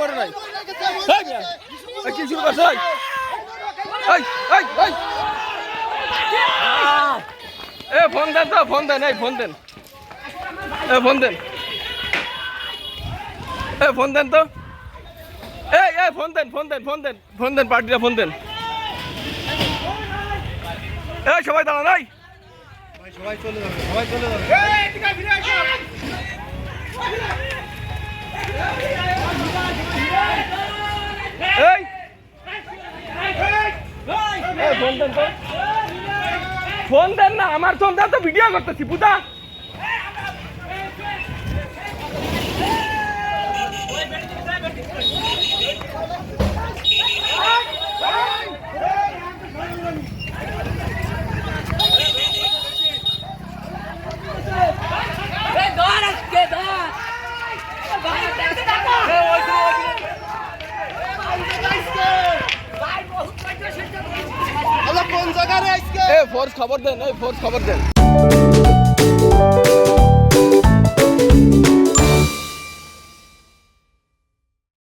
করে নাই। এই কি শুরু করছ? এই এই এই এ ফোন দেন তো ফোন দেন এই ফোন দেন। এ ফোন দেন। এ ফোন দেন তো। এই এই ফোন দেন ফোন দেন ফোন দেন ফোন দেন পার্টিটা ফোন দেন। এই সবাই দাঁড়ান এই। সবাই চলে যাবে সবাই চলে যাবে। ফোন দেন ফোন দেন না আমার ফোন দেন তো ভিডিও করতেছি বুঝা? এ ফোর্স খবর দেন এই ফোর্স খবর দেন।